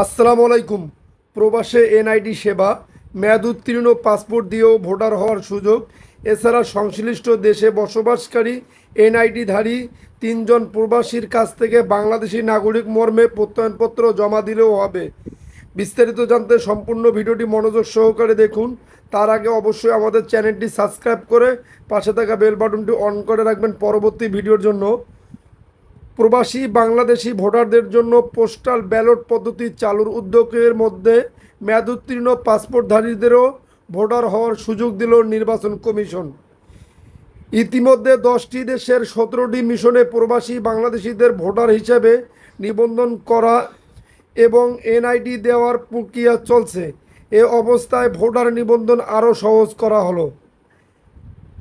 আসসালামু আলাইকুম। প্রবাসে এনআইডি সেবা, মেয়াদ উত্তীর্ণ, পাসপোর্ট দিয়েও ভোটার হওয়ার সুযোগ, এছাড়া সংশ্লিষ্ট দেশে বসবাসকারী এনআইডিধারী তিনজন প্রবাসীর কাছ থেকে বাংলাদেশি নাগরিক মর্মে প্রত্যয়নপত্র জমা দিলেও হবে। বিস্তারিত জানতে সম্পূর্ণ ভিডিওটি মনোযোগ সহকারে দেখুন। তার আগে অবশ্যই আমাদের চ্যানেলটি সাবস্ক্রাইব করে পাশে থাকা বেল বাটনটি অন করে রাখবেন পরবর্তী ভিডিওর জন্য। প্রবাসী বাংলাদেশি ভোটারদের জন্য পোস্টাল ব্যালট পদ্ধতি চালুর উদ্যোগের মধ্যে মেয়াদোত্তীর্ণ পাসপোর্টধারীদেরও ভোটার হওয়ার সুযোগ দিল নির্বাচন কমিশন। ইতিমধ্যে দশটি দেশের সতেরোটি মিশনে প্রবাসী বাংলাদেশিদের ভোটার হিসেবে নিবন্ধন করা এবং এনআইডি দেওয়ার প্রক্রিয়া চলছে। এ অবস্থায় ভোটার নিবন্ধন আরও সহজ করা হলো।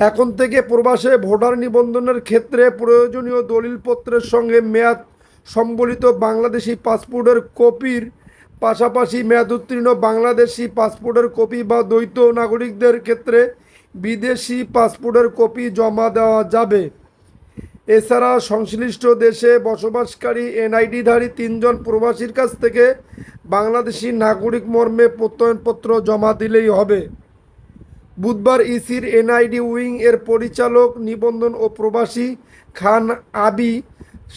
এখন থেকে প্রবাসে ভোটার নিবন্ধনের ক্ষেত্রে প্রয়োজনীয় দলিলপত্রের সঙ্গে মেয়াদ সম্বলিত বাংলাদেশি পাসপোর্টের কপির পাশাপাশি মেয়াদ উত্তীর্ণ বাংলাদেশি পাসপোর্টের কপি বা দ্বৈত নাগরিকদের ক্ষেত্রে বিদেশি পাসপোর্টের কপি জমা দেওয়া যাবে। এছাড়া সংশ্লিষ্ট দেশে বসবাসকারী এনআইডিধারী তিনজন প্রবাসীর কাছ থেকে বাংলাদেশি নাগরিক মর্মে প্রত্যয়নপত্র জমা দিলেই হবে। বুধবার ইসির এনআইডি উইং এর পরিচালক, নিবন্ধন ও প্রবাসী খান আবি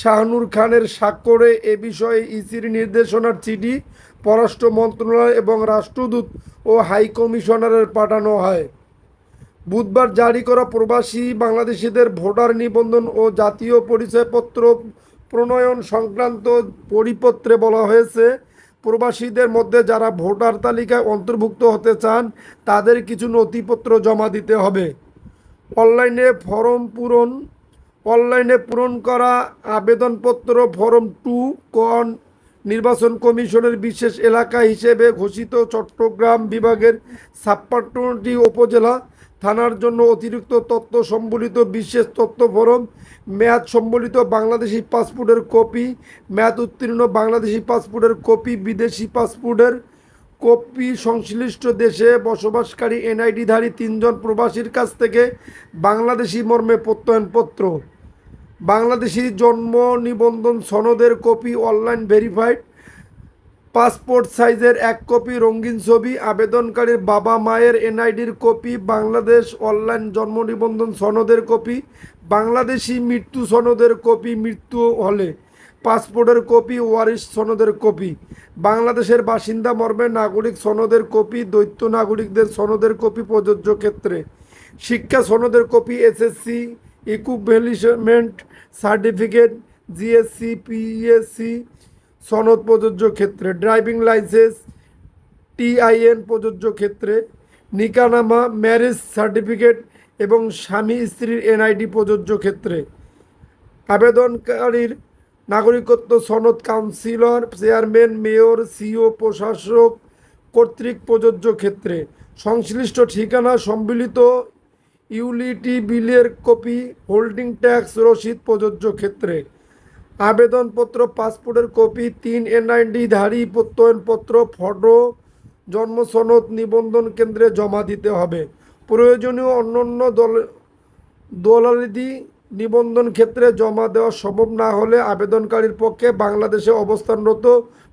শাহনুর খানের স্বাক্ষরে এ বিষয়ে ইসির নির্দেশনার চিঠি পররাষ্ট্র মন্ত্রণালয় এবং রাষ্ট্রদূত ও হাই কমিশনারের পাঠানো হয়। বুধবার জারি করা প্রবাসী বাংলাদেশিদের ভোটার নিবন্ধন ও জাতীয় পরিচয়পত্র প্রণয়ন সংক্রান্ত পরিপত্রে বলা হয়েছে প্রবাসীদের মধ্যে যারা ভোটার তালিকায় অন্তর্ভুক্ত হতে চান, তাদের কিছু নথিপত্র জমা দিতে হবে। অনলাইনে ফর্ম পূরণ, অনলাইনে পূরণ করা আবেদনপত্র ফর্ম টু, কন নির্বাচন কমিশনের বিশেষ এলাকা হিসেবে ঘোষিত চট্টগ্রাম বিভাগের ছাপ্পান্নটি উপজেলা থানার জন্য অতিরিক্ত তথ্য সম্বলিত বিশেষ তথ্য ফরম, মেয়াদ সম্বলিত বাংলাদেশি পাসপোর্টের কপি, মেয়াদ উত্তীর্ণ বাংলাদেশি পাসপোর্টের কপি, বিদেশি পাসপোর্টের কপি, সংশ্লিষ্ট দেশে বসবাসকারী এনআইডিধারী তিনজন প্রবাসীর কাছ থেকে বাংলাদেশি মর্মে প্রত্যয়নপত্র। বাংলাদেশি জন্ম নিবন্ধন সনদের কপি অনলাইন ভেরিফাইড। পাসপোর্ট সাইজের এক কপি রঙিন ছবি, আবেদনকারীর বাবা মায়ের এনআইডির কপি, বাংলাদেশ অনলাইন জন্ম নিবন্ধন সনদের কপি, বাংলাদেশি মৃত্যু সনদের কপি, মৃত্যু হলে পাসপোর্টের কপি, ওয়ারিশ সনদের কপি, বাংলাদেশের বাসিন্দা মর্মে নাগরিক সনদের কপি, দৈত্য নাগরিকদের সনদের কপি প্রযোজ্য ক্ষেত্রে, শিক্ষা সনদের copy, SSC equivalent certificate JSC PSC সনদ প্রযোজ্য ক্ষেত্রে, ড্রাইভিং লাইসেন্স টিআইএন প্রযোজ্য ক্ষেত্রে, নিকানামা, ম্যারেজ সার্টিফিকেট এবং স্বামী স্ত্রীর এনআইডি প্রযোজ্য ক্ষেত্রে। আবেদনকারীর নাগরিকত্ব সনদ কাউন্সিলর, চেয়ারম্যান, মেয়র, সিও, প্রশাসক কর্তৃক প্রযোজ্য ক্ষেত্রে। সংশ্লিষ্ট ঠিকানা সম্মিলিত ইউলিটি বিলের কপি, হোল্ডিং ট্যাক্স, রসিদ প্রযোজ্য ক্ষেত্রে। আবেদনপত্র, পাসপোর্টের কপি, তিন এনআইডি ধারী প্রত্যয়নপত্র, ফটো জন্ম সনদ নিবন্ধন কেন্দ্রে জমা দিতে হবে। প্রয়োজনীয় অন্যান্য দল, দলালিদি নিবন্ধন ক্ষেত্রে জমা দেওয়া সম্ভব না হলে আবেদনকারীর পক্ষে বাংলাদেশে অবস্থানরত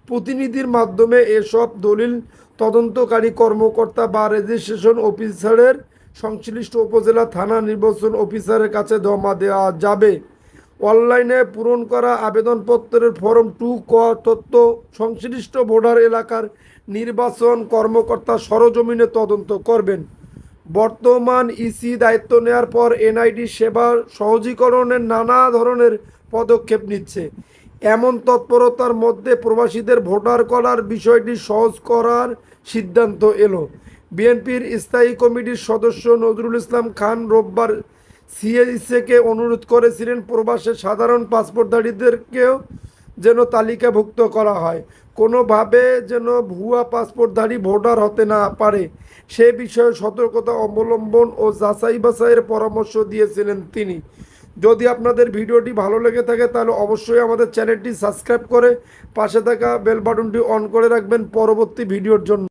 প্রতিনিধির মাধ্যমে এসব দলিল তদন্তকারী কর্মকর্তা বা রেজিস্ট্রেশন অফিসারের সংশ্লিষ্ট উপজেলা থানা নির্বাচন অফিসারের কাছে জমা দেওয়া যাবে। অনলাইনে পূরণ করা আবেদনপত্রের ফর্ম টু ক তথ্য, সংশ্লিষ্ট ভোটার এলাকার নির্বাচন কর্মকর্তা সরজমিনে তদন্ত করবেন। বর্তমান ইসি দায়িত্ব নেওয়ার পর এনআইডি সেবা সহজীকরণের নানা ধরনের পদক্ষেপ নিচ্ছে। এমন তৎপরতার মধ্যে প্রবাসীদের ভোটার করার বিষয়টি সহজ করার সিদ্ধান্ত এলো। বিএনপির স্থায়ী কমিটির সদস্য নজরুল ইসলাম খান রোববার সিএইসিকে অনুরোধ করেছিলেন প্রবাসের সাধারণ পাসপোর্টধারীদেরকেও যেন তালিকাভুক্ত করা হয়। কোনোভাবে যেন ভুয়া পাসপোর্টধারী ভোটার হতে না পারে, সে বিষয়ে সতর্কতা অবলম্বন ও যাচাই বাছাইয়ের পরামর্শ দিয়েছিলেন তিনি। যদি আপনাদের ভিডিওটি ভালো লেগে থাকে, তাহলে অবশ্যই আমাদের চ্যানেলটি সাবস্ক্রাইব করে পাশে থাকা বেল বাটনটি অন করে রাখবেন পরবর্তী ভিডিওর জন্য।